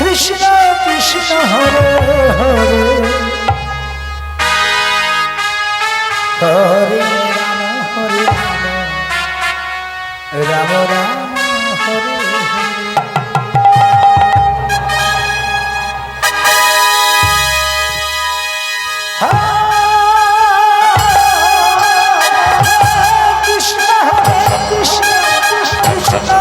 Krishna Krishna Hare Hare Hare Ram Hare Ram Ram Ram Hare Krishna, Krishna, Krishna.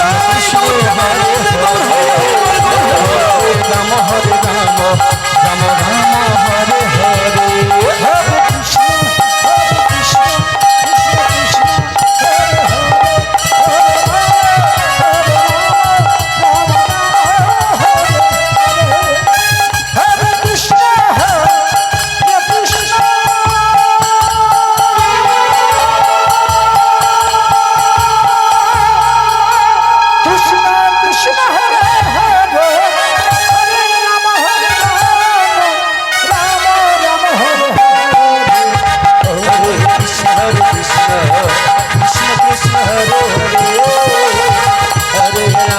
Bye.